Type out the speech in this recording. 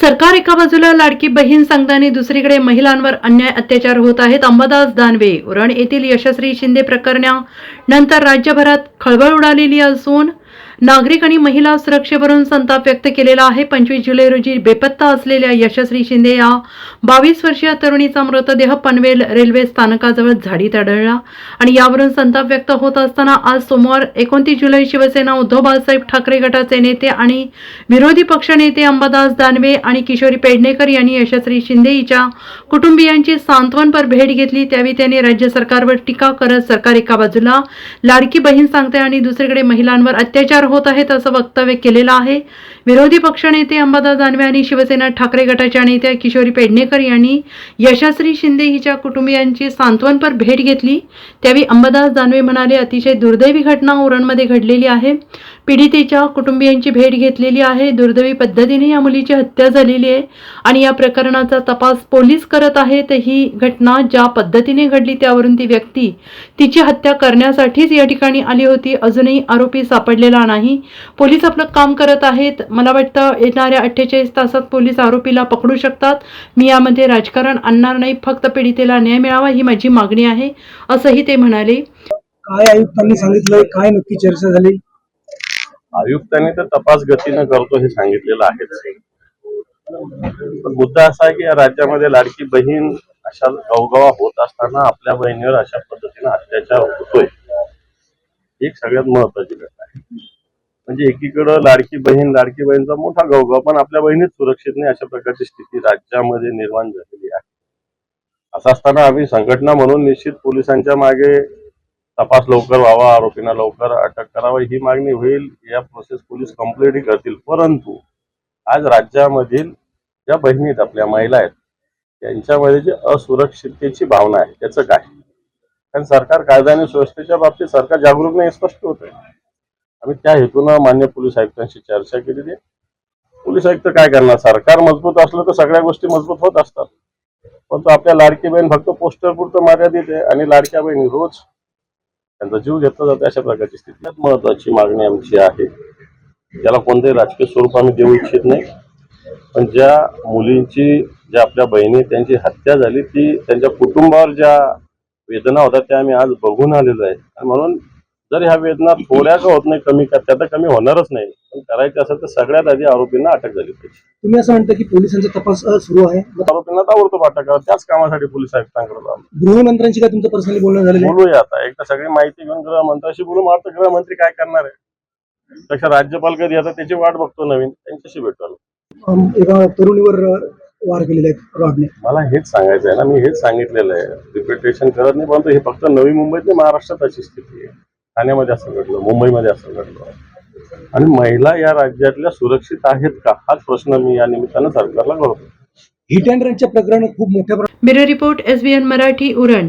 सरकार एका बाजूला लाडकी बहीण सांगताना दुसरीकडे महिलांवर अन्याय अत्याचार होत आहेत. अंबादास दानवे उरण येथील यशस्वी शिंदे प्रकरणानंतर राज्यभरात खळबळ उडालेली असून नागरिक आणि महिला सुरक्षेवरून संताप व्यक्त केलेला आहे. पंचवीस जुलै रोजी बेपत्ता असलेल्या यशस्वी शिंदे या बावीस वर्षीय तरुणीचा मृतदेह पनवेल रेल्वे स्थानकाजवळ झाडीत आढळला आणि यावरून संताप व्यक्त होत असताना आज सोमवार एकोणतीस जुलै शिवसेना उद्धव बाळासाहेब ठाकरे गटाचे नेते आणि विरोधी पक्षनेते अंबादास दानवे आणि किशोरी पेडणेकर यांनी यशस्वी शिंदे हिच्या कुटुंबियांची सांत्वनपर भेट घेतली. त्यावेळी त्यांनी राज्य सरकारवर टीका करत सरकार एका बाजूला लाडकी बहीण सांगते आणि दुसरीकडे महिलांवर अत्याचार होत आहेत असं वक्तव्य केलेलं आहे. विरोधी पक्षनेते अंबादास दानवे आणि शिवसेना ठाकरे गटाच्या नेत्या किशोरी पेडणेकर यांनी यशस्वी शिंदे हिच्या कुटुंबियांची सांत्वनपर भेट घेतली. त्यावेळी अंबादास दानवे म्हणाले अतिशय दुर्दैवी घटना उरणमध्ये घडलेली आहे. पीडितेच्या कुटुंबियांची भेट घेतलेली आहे. दुर्दैवी पद्धतीने या मुलीची हत्या झालेली आहे आणि या प्रकरणाचा तपास पोलीस करत आहेत. ही घटना ज्या पद्धतीने घडली त्यावरून ती व्यक्ती तिची हत्या करण्यासाठीच या ठिकाणी आली होती. अजूनही आरोपी सापडलेला नाही. पोलीस आपलं काम करत आहेत. मला वाटतं येणाऱ्या अठ्ठेचाळीस तासात पोलीस आरोपीला पकडू शकतात. मी यामध्ये राजकारण आणणार नाही. फक्त पीडितेला न्याय मिळावा ही माझी मागणी आहे. असंही ते म्हणाले. काय आयुक्तांनी सांगितलंय? काय नक्की चर्चा झाली? आयुक्तांनी तर तपास गतीनं करतो हे सांगितलेलं आहेच. पण मुद्दा असा आहे की या राज्यामध्ये लाडकी बहीण अशा गवगवा होत असताना आपल्या बहिणीवर अशा पद्धतीने अत्याचार होतोय. ही एक सगळ्यात महत्वाची घटना आहे. म्हणजे एकीकडं लाडकी बहीण लाडकी बहीणचा मोठा गवगवा पण आपल्या बहिणीच सुरक्षित नाही अशा प्रकारची स्थिती राज्यामध्ये निर्माण झालेली आहे. असं असताना आम्ही संघटना म्हणून निश्चित पोलिसांच्या मागे तपास लवकर व्हावा आरोपींना लवकर अटक करावी ही मागणी होईल. या प्रोसेस पोलीस कम्प्लीटही करतील. परंतु आज राज्यामधील ज्या बहिणी आहेत आपल्या महिला आहेत त्यांच्यामध्ये जी असुरक्षिततेची भावना आहे त्याचं काय? कारण सरकार कायदा आणि सुव्यवस्थेच्या बाबतीत सरकार जागरूक नाही स्पष्ट होत आहे आम्ही त्या हेतूनं मान्य पोलीस आयुक्तांशी चर्चा केलेली आहे. पोलीस आयुक्त काय करणार? सरकार मजबूत असलं तर सगळ्या गोष्टी मजबूत होत असतात. परंतु आपल्या लाडकी बहीण फक्त पोस्टर पुरतं मर्यादित आहे आणि लाडक्या बहिणी रोज त्यांचा जीव घेतला जातो अशा प्रकारची स्थिती. महत्वाची मागणी आमची आहे. त्याला कोणतेही राजकीय स्वरूप आम्ही देऊ इच्छित नाही. पण ज्या मुलींची ज्या आपल्या बहिणी त्यांची हत्या झाली ती त्यांच्या कुटुंबावर ज्या वेदना होत्या त्या आम्ही आज बघून आलेलो आहे. आणि म्हणून जर ह्या वेदना थोड्या का होत नाही कमी का त्या तर कमी होणारच नाही. पण करायचं असेल तर सगळ्यात आधी आरोपींना अटक झाली पाहिजे. तुम्ही असं म्हणता की पोलिसांचा तपास सुरू आहे? आरोपींना ताबडतोब अटक करा त्याच कामासाठी पोलीस आयुक्तांकडे जाऊ. गृहमंत्र्यांशी काय तुमचं पर्सनली बोलणं आहे? बोलूया आता. एकदा सगळी माहिती घेऊन गृहमंत्र्याशी बोलू. मग आता गृहमंत्री काय करणार आहे? तशा राज्यपाल कधी येतात त्याची वाट बघतो नवीन. त्यांच्याशी भेटू आम्ही. अम, एका तरुणीवर वार केलेले आहेत रॉडने. मला हेच सांगायचं आहे ना. मी हेच सांगितलेलं आहे. रिपिटेशन करत नाही परंतु हे फक्त नवी मुंबईत नाही महाराष्ट्रात अशी स्थिती आहे. ठाण्यामध्ये असं घडलं मुंबईमध्ये असं घडलं. आणि महिला या राज्यातल्या सुरक्षित आहेत का? हाच प्रश्न मी या निमित्तानं सरकारला करतो हिट अँड रनच्या प्रकरणात खूप मोठ्या bureau report S B N Marathi Uran.